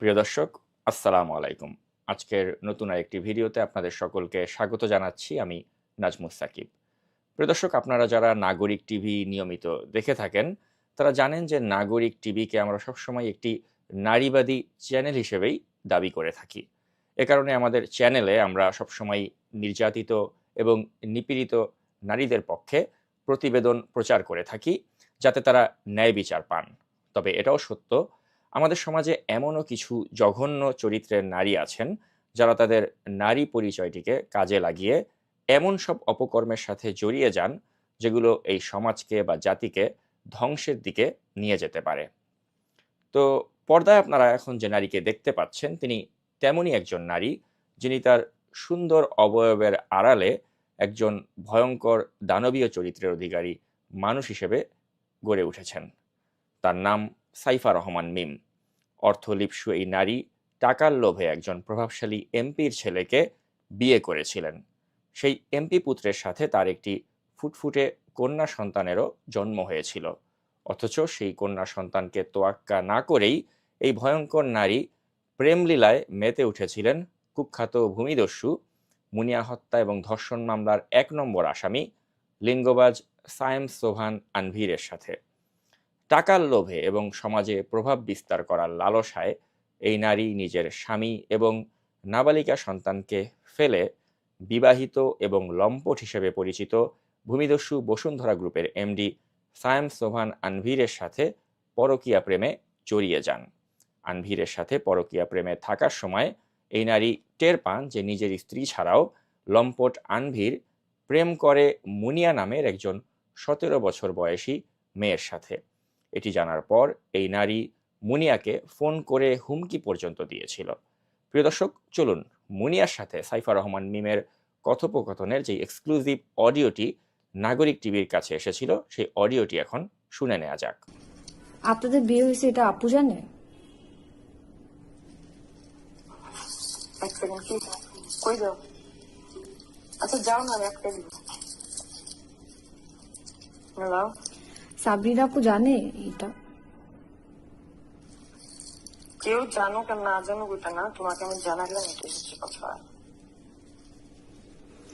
প্রিয় দর্শক, আসসালামু আলাইকুম। আজকের নতুন আরেকটি ভিডিওতে আপনাদের সকলকে স্বাগত জানাচ্ছি আমি নাজমুস সাকিব। প্রিয় দর্শক, আপনারা যারা নাগরিক টিভি নিয়মিত দেখে থাকেন, তারা জানেন যে নাগরিক টিভিকে আমরা সবসময় একটি নারীবাদী চ্যানেল হিসেবেই দাবি করে থাকি। এ কারণে আমাদের চ্যানেলে আমরা সবসময় নির্যাতিত এবং নিপীড়িত নারীদের পক্ষে প্রতিবেদন প্রচার করে থাকি, যাতে তারা ন্যায় বিচার পান। তবে এটাও সত্য আমাদের সমাজে এমনও কিছু জঘন্য চরিত্রের নারী আছেন যারা তাদের নারী পরিচয়টিকে কাজে লাগিয়ে এমন সব অপকর্মের সাথে জড়িয়ে যান যেগুলো এই সমাজকে বা জাতিকে ধ্বংসের দিকে নিয়ে যেতে পারে। তো পর্দায় আপনারা এখন যে নারীকে দেখতে পাচ্ছেন, তিনি তেমনই একজন নারী যিনি তার সুন্দর অবয়বের আড়ালে একজন ভয়ঙ্কর দানবীয় চরিত্রের অধিকারী মানুষ হিসেবে গড়ে উঠেছেন। তার নাম সাইফা রহমান মিম। অর্থলিপ্সু এই নারী টাকার লোভে একজন প্রভাবশালী এমপির ছেলেকে বিয়ে করেছিলেন। সেই এমপি পুত্রের সাথে তার একটি ফুটফুটে কন্যা সন্তানেরও জন্ম হয়েছিল। অথচ সেই কন্যা সন্তানকে তোয়াক্কা না করেই এই ভয়ঙ্কর নারী প্রেমলীলায় মেতে উঠেছিলেন কুখ্যাত ভূমিদস্যু, মুনিয়া হত্যা এবং ধর্ষণ মামলার এক নম্বর আসামি লিঙ্গবাজ সায়েম সোভান আনভীরের সাথে। টাকার লোভে এবং সমাজে প্রভাব বিস্তার করার লালসায় এই নারী নিজের স্বামী এবং নাবালিকা সন্তানকে ফেলে বিবাহিত এবং লম্পট হিসেবে পরিচিত ভূমিদস্যু বসুন্ধরা গ্রুপের এমডি সায়েম সোভান আনভীরের সাথে পরকীয়া প্রেমে জড়িয়ে যান। আনভীরের সাথে পরকীয়া প্রেমে থাকার সময় এই নারী টের পান যে নিজের স্ত্রী ছাড়াও লম্পট আনভীর প্রেম করে মুনিয়া নামের একজন সতেরো বছর বয়সী মেয়ের সাথে। এটি জানার পর এই নারী মুনিয়াকে ফোন করে হুমকি পর্যন্ত দিয়েছিল। প্রিয় দর্শক চলুন মুনিয়ার সাথে সাইফা রহমান মিমের কথোপকথনের যে এক্সক্লুসিভ অডিওটি নাগরিক টিভির কাছে এসেছিল সেই অডিওটি এখন শুনে নেওয়া যাক। আপনাদের বিয়ে হয়েছে এটা আপু জানে? এক সেকেন্ড কি? কই যাও? আচ্ছা যাও না আমি একটা দিব হ্যালো সাবরিনা আপু জানে এটা? কেউ জানুক আর না জানুক ওটা না তোমাকে আমি জানালাম এটাই হচ্ছে কথা।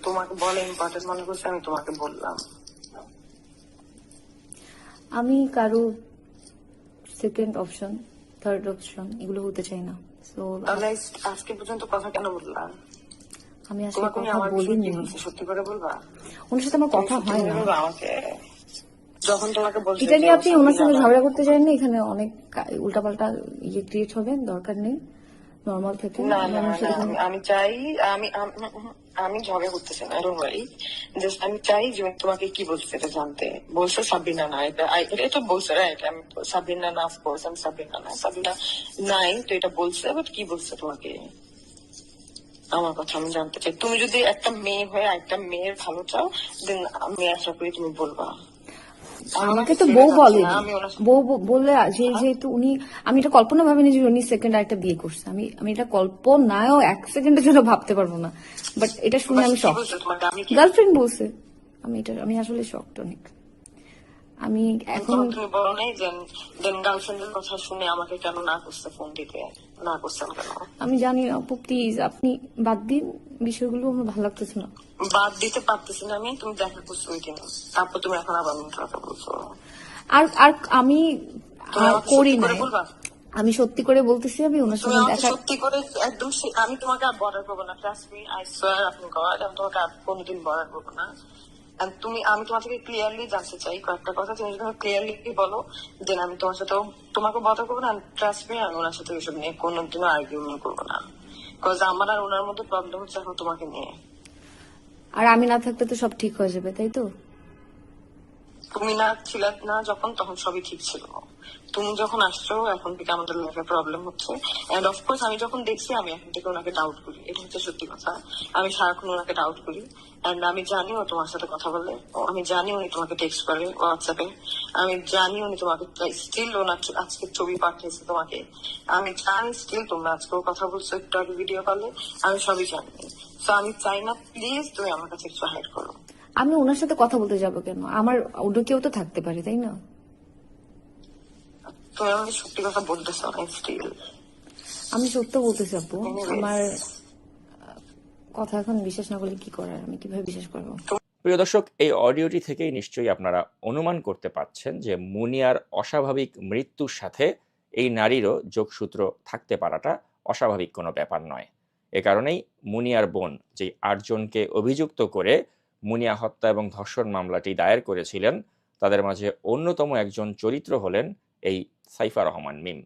তোমাকে বলে ইম্পর্টেন্ট মনে করছে আমি তোমাকে বললাম। আমি কারও সেকেন্ড অপশন থার্ড অপশন এগুলো হতে চাই না। তো তাহলে আজকে পর্যন্ত কথা কেন বললাম আমি আসলে কথা বলিনি। সত্যি করে বলবা? ওনার সাথে আমার কথা হয় না। আমাকে? যখন তোমাকে বলছে এটা নিয়ে আপনি ওনার সঙ্গে ঝগড়া করতে এখানে অনেক উল্টাপাল্টা ইয়ে ক্রিয়েট হবে দরকার নেই। নর্মাল থেকে না না আমি- চাই আমি আম- ঝগড়া করতেছি না ডোন্ট ওয়ারি জাস্ট আমি চাই যে তোমাকে কি বলছে এটা জানতে। বলছে সাবিনা না এটা এটা তো বলছে রাইট আমি সাবিনা না অফকোর্স আমি সাবিনা না। সাবিনা নাই তো এটা বলছে বাট কি বলছে তোমাকে? আমার কথা আমি জানতে চাই। তুমি যদি একটা মেয়ে হয়ে একটা মেয়ের ভালো চাও দেন আমি আশা করি তুমি বলবা। আমাকে তো বউ বলে বউ বলে যে যেহেতু উনি আমি এটা কল্পনা ভাবিনি যে উনি সেকেন্ড আরেকটা বিয়ে করছে। আমি আমি এটা কল্পনায়ও এক সেকেন্ডের জন্য ভাবতে পারব না। বাট এটা শুনে আমি শখ গার্লফ্রেন্ড বলছে আমি এটা আমি আসলে শকড অনেক। আমি এখন তুমি বলো নাই দেন গার্লফ্রেন্ডের কথা শুনে আমাকে কেন না করছে ফোন দিতে? না করছেন কেন আমি জানি না আপু প্লিজ আপনি বাদ দিন বিষয়গুলো আমার ভালো লাগতেছে না। বাদ দিতে পারতেছি না আমি তুমি দেখা করছ ওই দিন তারপর তুমি এখন আবার কথা বলছো। আর আর আমি করি না আমি সত্যি করে বলতেছি আমি ওনার সঙ্গে দেখা সত্যি করে একদম আমি তোমাকে আর বর্ডার করব না ট্রাস্ট মি আই সোয়ার আপনি গড আমি তোমাকে আর কোনোদিন বর্ডার করব না। তুমি আমি তোমার থেকে ক্লিয়ারলি জানতে চাই কয়েকটা কথা। তুমি যদি ক্লিয়ারলি বলো দেন আমি তোমার সাথে তোমাকে বতা করব না। ট্রাস্ট মি আমি ওনার সাথে এসব নিয়ে কোনো দিনও আর্গুমেন্ট করব না। বিকজ আমার আর ওনার মধ্যে প্রবলেম হচ্ছে এখন তোমাকে নিয়ে। আর আমি না থাকতে তো সব ঠিক হয়ে যাবে তাই তো? তুমি না ছিলে না যখন তখন সবই ঠিক ছিল। তুমি যখন আসছো, এখন থেকে আমাদের লাইফে প্রবলেম হচ্ছে। এন্ড অফকোর্স আমি যখন দেখছি, আমি এখন থেকে ওনাকে ডাউট করি। এটা হচ্ছে সত্যি কথা। আমি সারাক্ষণ ওনাকে ডাউট করি। এন্ড আমি জানি ও তোমার সাথে কথা বলে। আমি জানি উনি তোমাকে টেক্সট করে হোয়াটসঅ্যাপে আমি জানি উনি তোমাকে স্টিল ওনার আজকে ছবি পাঠিয়েছে তোমাকে। আমি জানি স্টিল তোমরা আজকেও কথা বলছো, একটু আগে ভিডিও কলে আমি সবই জানি। তো আমি চাই না প্লিজ তুমি আমার কাছে একটু হাইড করো। আমি ওনার সাথে কথা বলতে যাব কেন? আমার অন্য কেউ তো থাকতে পারে, তাই না? তুমি আমাকে সত্যি কথা বলতেছো না স্টিল আমি সত্য বলতেছি আপু আমার কথা এখন বিশ্বাস না করলে কি করার? আমি কীভাবে বিশ্বাস করব? প্রিয় দর্শক এই অডিওটি থেকেই নিশ্চয়ই আপনারা অনুমান করতে পারছেন যে মুনিয়ার অস্বাভাবিক মৃত্যুর সাথে এই নারীরও যোগসূত্র থাকতে পারাটা অস্বাভাবিক কোনো ব্যাপার নয়। এ কারণেই মুনিয়ার বোন যে আটজনকে অভিযুক্ত করে মুনিয়া হত্যা এবং ধর্ষণ মামলাটি দায়ের করেছিলেন তাদের মাঝে অন্যতম একজন চরিত্র হলেন এই সাইফা রহমান মিম।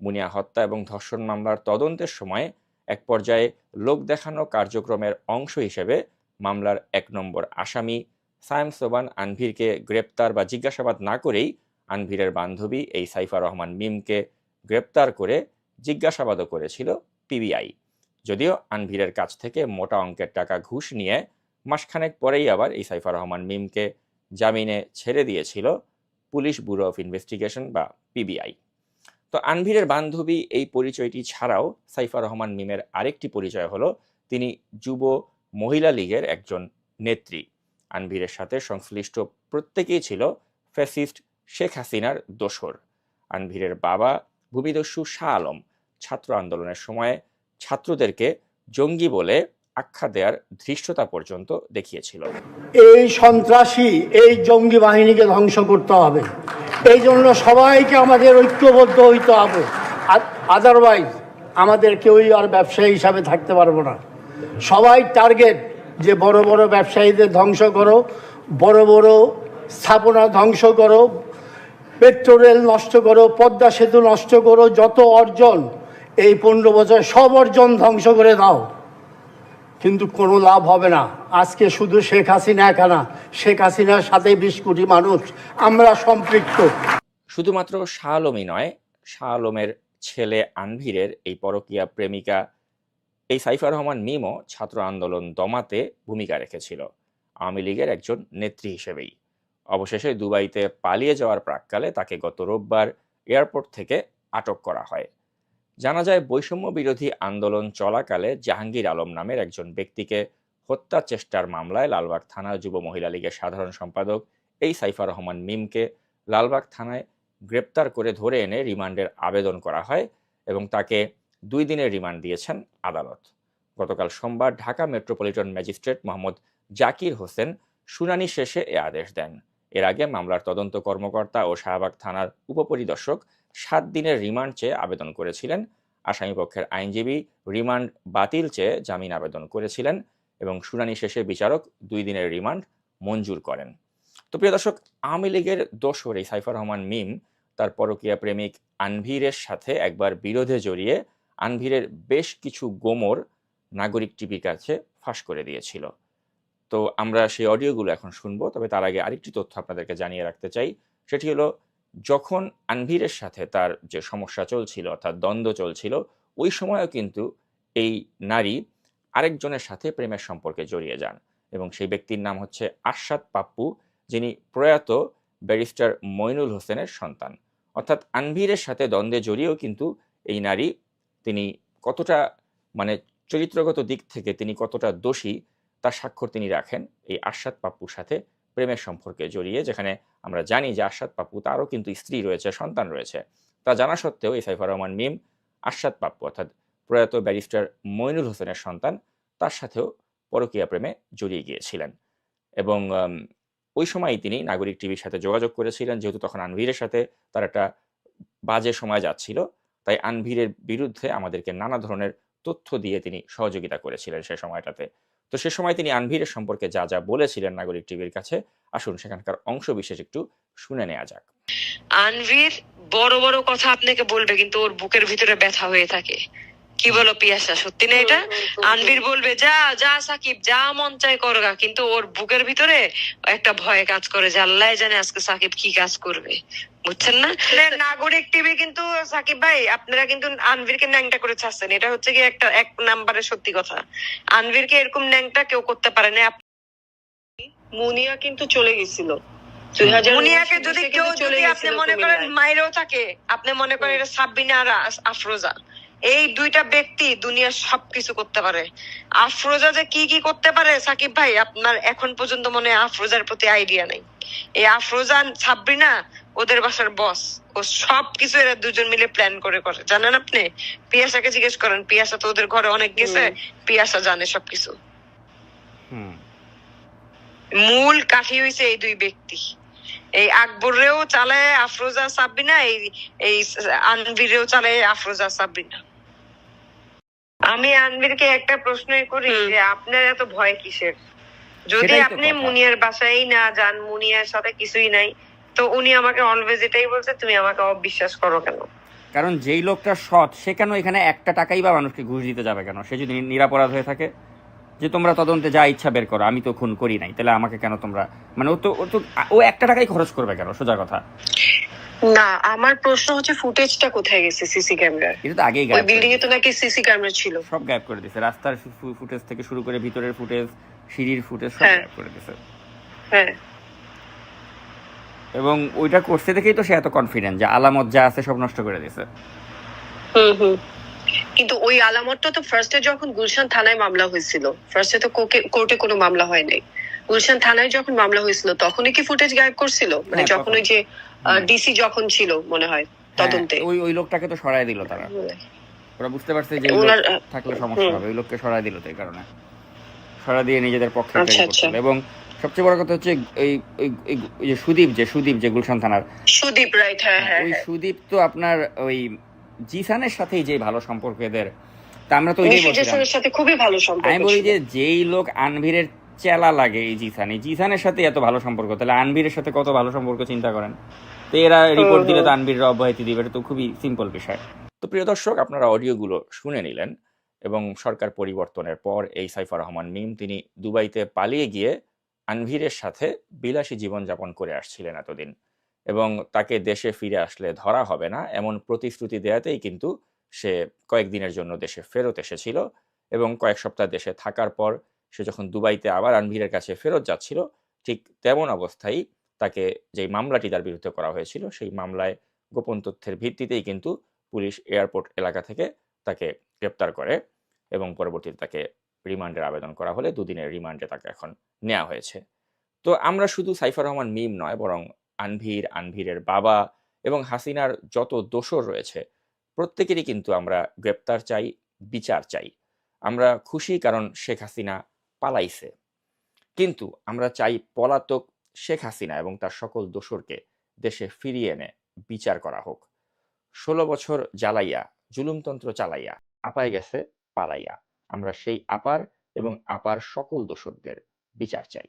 মুনিয়া হত্যা এবং ধর্ষণ মামলার তদন্তের সময় এক পর্যায়ে লোক দেখানো কার্যক্রমের অংশ হিসেবে মামলার এক নম্বর আসামি সায়েম সোবান আনভিরকে গ্রেপ্তার বা জিজ্ঞাসাবাদ না করেই আনভিরের বান্ধবী এই সাইফা রহমান মিমকে গ্রেপ্তার করে জিজ্ঞাসাবাদও করেছিল পিবিআই। যদিও আনভীরের কাছ থেকে মোটা অঙ্কের টাকা ঘুষ নিয়ে মাসখানেক পরেই আবার এই সাইফা রহমান মিমকে জামিনে ছেড়ে দিয়েছিল পুলিশ ব্যুরো অফ ইনভেস্টিগেশন বা পিবিআই তো আনভিরের বান্ধবী এই পরিচয়টি ছাড়াও সাইফা রহমান মিমের আরেকটি পরিচয় হলো, তিনি যুব মহিলা লীগের একজন নেত্রী। আনভিরের সাথে সংশ্লিষ্ট প্রত্যেকেই ছিল ফ্যাসিস্ট শেখ হাসিনার দোসর আনভিরের বাবা ভূমিদস্যু শাহ আলম ছাত্র আন্দোলনের সময় ছাত্রদেরকে জঙ্গি বলে আখ্যা দেওয়ার ধৃষ্টতা পর্যন্ত দেখিয়েছিল। এই সন্ত্রাসী, এই জঙ্গি বাহিনীকে ধ্বংস করতে হবে। এই জন্য সবাইকে আমাদের ঐক্যবদ্ধ হইতে হবে। আদারওয়াইজ আমাদের কেউই আর ব্যবসায়ী হিসাবে থাকতে পারব না। সবাই টার্গেট যে বড় বড় ব্যবসায়ীদের ধ্বংস করো, বড় বড় স্থাপনা ধ্বংস করো পেট্রো রেল নষ্ট করো, পদ্মা সেতু নষ্ট করো, যত অর্জন এই পনেরো বছর সব অর্জন ধ্বংস করে দাও। কিন্তু কোনো লাভ হবে না। আজকে শুধু শেখ হাসিনা একা না শেখ হাসিনার সাথে বিশ কোটি মানুষ। আমরা সম্পৃক্ত। শুধুমাত্র শাহ আলমই নয় শাহ আলমের ছেলে আনভীরের এই পরকীয়া প্রেমিকা এই সাইফা রহমান মিমও ছাত্র আন্দোলন দমাতে ভূমিকা রেখেছিল। আওয়ামী লীগের একজন নেত্রী হিসেবেই। অবশেষে দুবাইতে পালিয়ে যাওয়ার প্রাককালে তাকে গত রোববার এয়ারপোর্ট থেকে আটক করা হয়। জানা যায় বৈষম্য বিরোধী আন্দোলন চলাকালে জাহাঙ্গীর আলম নামের একজন ব্যক্তিকে হত্যা চেষ্টার মামলায় লালবাগ থানা যুব মহিলা লীগের সাধারণ সম্পাদক এই সাইফা রহমান মিমকে লালবাগ থানায় গ্রেপ্তার করে ধরে এনে রিমান্ডের আবেদন করা হয় এবং তাকে দুই দিনের রিমান্ড দিয়েছেন আদালত। গতকাল সোমবার ঢাকা মেট্রোপলিটন ম্যাজিস্ট্রেট মোহাম্মদ জাকির হোসেন শুনানি শেষে এ আদেশ দেন। এর আগে মামলার তদন্ত কর্মকর্তা ও শাহবাগ থানার উপপরিদর্শক সাত দিনের রিমান্ড চেয়ে আবেদন করেছিলেন। আসামিপক্ষের আইনজীবী রিমান্ড বাতিল চেয়ে জামিন আবেদন করেছিলেন এবং শুনানি শেষে বিচারক দুই দিনের রিমান্ড মঞ্জুর করেন। তো প্রিয় দর্শক, আওয়ামী লীগের দোসর সাইফার রহমান মিম তার পরকীয়া প্রেমিক আনভীরের সাথে একবার বিরোধে জড়িয়ে আনভীরের বেশ কিছু গোমর নাগরিক টিভির কাছে ফাঁস করে দিয়েছিল। তো আমরা সেই অডিওগুলো এখন শুনব, তবে তার আগে আরেকটি তথ্য আপনাদেরকে জানিয়ে রাখতে চাই। সেটি হলো যখন আনভীরের সাথে তার যে সমস্যা চলছিল, অর্থাৎ দ্বন্দ্ব চলছিল, ওই সময়ও কিন্তু এই নারী আরেকজনের সাথে প্রেমের সম্পর্কে জড়িয়ে যান এবং সেই ব্যক্তির নাম হচ্ছে আশাদ পাপ্পু, যিনি প্রয়াত ব্যারিস্টার মইনুল হোসেনের সন্তান। অর্থাৎ আনভীরের সাথে দ্বন্দ্বে জড়িয়েও কিন্তু এই নারী তিনি কতটা মানে চরিত্রগত দিক থেকে তিনি কতটা দোষী, তার স্বাক্ষর তিনি রাখেন এই আশাদ পাপ্পুর সাথে। প্রেমের সম্পর্কে জড়িয়ে, যেখানে আমরা জানি যে আশাদ পাপ্পু তারও কিন্তু স্ত্রী রয়েছে, সন্তান রয়েছে। তা জানা সত্ত্বেও এই সাইফার রহমান মিম আশাদ পাপ্পু অর্থাৎ প্রয়াত ব্যারিস্টার মইনুল হোসেনের সন্তান, তার সাথেও পরকীয়া প্রেমে জড়িয়ে গিয়েছিলেন। এবং ওই সময়ই তিনি নাগরিক টিভির সাথে যোগাযোগ করেছিলেন, যেহেতু তখন আনভীরের সাথে তার একটা বাজে সময় যাচ্ছিল, তাই আনভীরের বিরুদ্ধে আমাদেরকে নানা ধরনের তথ্য দিয়ে তিনি সহযোগিতা করেছিলেন সে সময়টাতে। তো সে সময় তিনি আনভীরের সম্পর্কে যা যা বলেছিলেন নাগরিক টিভির কাছে, আসুন সেখানকার অংশ বিশেষ একটু শুনে নেওয়া যাক। আনভীর বড় বড় কথা আপনাকে বলবে, কিন্তু ওর বুকের ভিতরে ব্যথা হয়ে থাকে। কি বলো পিয়াসা? সত্যি না এটা? আনভির বলবে যা যা সাকিব যা মন চাই করগা। কিন্তু ওর বুকের ভিতরে একটা ভয় কাজ করে যে আল্লাহ জানে আজকে সাকিব কি কাজ করবে। বুঝছেন না? নাগরিক টিভি কিন্তু সাকিব ভাই আপনারা কিন্তু আনভিরকে ন্যাংটা করে ছাড়ছেন। এটা হচ্ছে কি একটা এক নাম্বারের সত্যি কথা। আনভিরকে এরকম ন্যাংটা কেউ করতে পারে না। মুনিয়া কিন্তু চলে গেছিল। মুনিয়াকে যদি কেউ যদি আপনি মনে করেন মাইরেও থাকে আপনি মনে করেন এটা সাব্বিনা আর আফরোজা। এই দুইটা ব্যক্তি দুনিয়ার সবকিছু করতে পারে। আফরোজা যে কি কি করতে পারে সাকিব ভাই আপনার এখন পর্যন্ত মনে আফরোজার প্রতি আইডিয়া নেই। এই আফরোজা সাবরিনা ওদের বাসার বস ও সব কিছু এরা দুজন মিলে প্ল্যান করে করে। জানেন আপনি? পিয়াসাকে জিজ্ঞেস করেন পিয়াসা তো ওদের ঘরে অনেক গেছে পিয়াসা জানে সবকিছু। মূল কাঠি হইছে এই দুই ব্যক্তি। এই আকবরেও চালায় আফরোজা সাবরিনা এই এই আনবিরেও চালায় আফরোজা সাবরিনা আমি আনবিরকে একটা প্রশ্নই করি যে আপনার এত ভয় কিসের? যদি আপনি। মুনিয়ার বাসায় না যান মুনিয়ার সাথে কিছুই নাই তো উনি আমাকে অলওয়েজ এটাই বলছে তুমি আমাকে অবিশ্বাস করো কেন? কারণ যেই লোকটা সৎ সে কেন এখানে একটা টাকাই বা মানুষকে ঘুষ দিতে যাবে কেন? সে যদি নিরাপরাধ হয়ে থাকে যে তোমরা তদন্তে যা ইচ্ছা বের করো আমি তো খুন করি নাই তাহলে আমাকে কেন তোমরা মানে ও তো ও তো ও একটা টাকাই খরচ করবে কেন? সোজা কথা। না আমার প্রশ্ন হচ্ছে ফুটেজটা কোথায় গেছে সিসি ক্যামেরার এটা তো আগেই গায়েব বিল্ডিং এ তো নাকি সিসি ক্যামেরা ছিল। সব গায়েব করে দিয়েছে। রাস্তার ফুটেজ থেকে শুরু করে ভিতরের ফুটেজ সিঁড়ির ফুটেজ সব হ্যাঁ। গায়েব করে দিয়েছে। হ্যাঁ। এবং ওইটা করছে দেখেই তো সে এত কনফিডেন্ট যে আলামত যা আছে সব নষ্ট করে দিয়েছে। হুম হুম। কিন্তু ওই আলামতটা তো ফার্স্টে যখন গুলশান থানায় মামলা হয়েছিল ফার্স্টে তো কোর্টে কোনো মামলা হয় নাই। গুলশান থানায় যখন মামলা হয়েছিল তখনই কি ফুটেজ গায়েব করছিল? মানে হ্যাঁ, যখন ওই যে ডিসি যখন ছিল মনে হয় হ্যাঁ, তদন্তে। ওই ওই লোকটাকে তো সরাই দিল তারা। ওরা বুঝতে পারছে যে থাকলে সমস্যা হবে ওই লোককে সরাই দিল তো এই কারণে। সরা দিয়ে নিজেদের পক্ষে আচ্ছা, আচ্ছা। এবং সবচেয়ে বড় কথা হচ্ছে এই ওই যে সুদীপ যে সুদীপ যে গুলশান থানার সুদীপ রাইট হ্যাঁ হ্যাঁ ওই হ্যাঁ। সুদীপ তো আপনার ওই জিসানের সাথেই যে ভালো সম্পর্ক এদের তা আমরা তো ভালো সম্পর্ক আমি বলি যে যেই লোক আনভিরের চেলা লাগে এই জিসান। এই জিসানের সাথে এত ভালো সম্পর্ক, তাহলে আনভিরের সাথে কত ভালো সম্পর্ক, চিন্তা করেন। তো এরা রিপোর্ট দিলে তো আনভিরের অব্যাহতি দিবে, এটা তো খুবই সিম্পল বিষয়। তো প্রিয় দর্শক, আপনারা অডিওগুলো শুনে নিলেন এবং সরকার পরিবর্তনের পর এই সাইফার রহমান মিম, তিনি দুবাইতে পালিয়ে গিয়ে আনভিরের সাথে বিলাসী জীবনযাপন করে আসছিলেন এতদিন। এবং তাকে দেশে ফিরে আসলে ধরা হবে না, এমন প্রতিশ্রুতি দেয়াতেই কিন্তু সে কয়েকদিনের জন্য দেশে ফেরত এসেছিল এবং কয়েক সপ্তাহ দেশে থাকার পর সে যখন দুবাইতে আবার আনভিরের কাছে ফেরত যাচ্ছিল, ঠিক তেমন অবস্থায় তাকে যেই মামলাটি তার বিরুদ্ধে করা হয়েছিল, সেই মামলায় গোপন তথ্যের ভিত্তিতেই কিন্তু পুলিশ এয়ারপোর্ট এলাকা থেকে তাকে গ্রেপ্তার করে এবং পরবর্তীতে তাকে রিমান্ডের আবেদন করা হলে দুদিনের রিমান্ডে তাকে এখন নেওয়া হয়েছে। তো আমরা শুধু সাইফার রহমান মিম নয়, বরং আনভীর, আনভীরের বাবা এবং হাসিনার যত দোষর রয়েছে, প্রত্যেকেরই কিন্তু আমরা গ্রেপ্তার চাই, বিচার চাই। আমরা খুশি কারণ শেখ হাসিনা পালাইছে। কিন্তু আমরা চাই পলাতক শেখ হাসিনা এবং তার সকল দোসরকে দেশে ফিরিয়ে এনে বিচার করা হোক। ষোলো বছর জ্বালাইয়া, জুলুমতন্ত্র চালাইয়া, আপায় গেছে পালাইয়া। আমরা সেই আপার এবং আপার সকল দোসরদের বিচার চাই।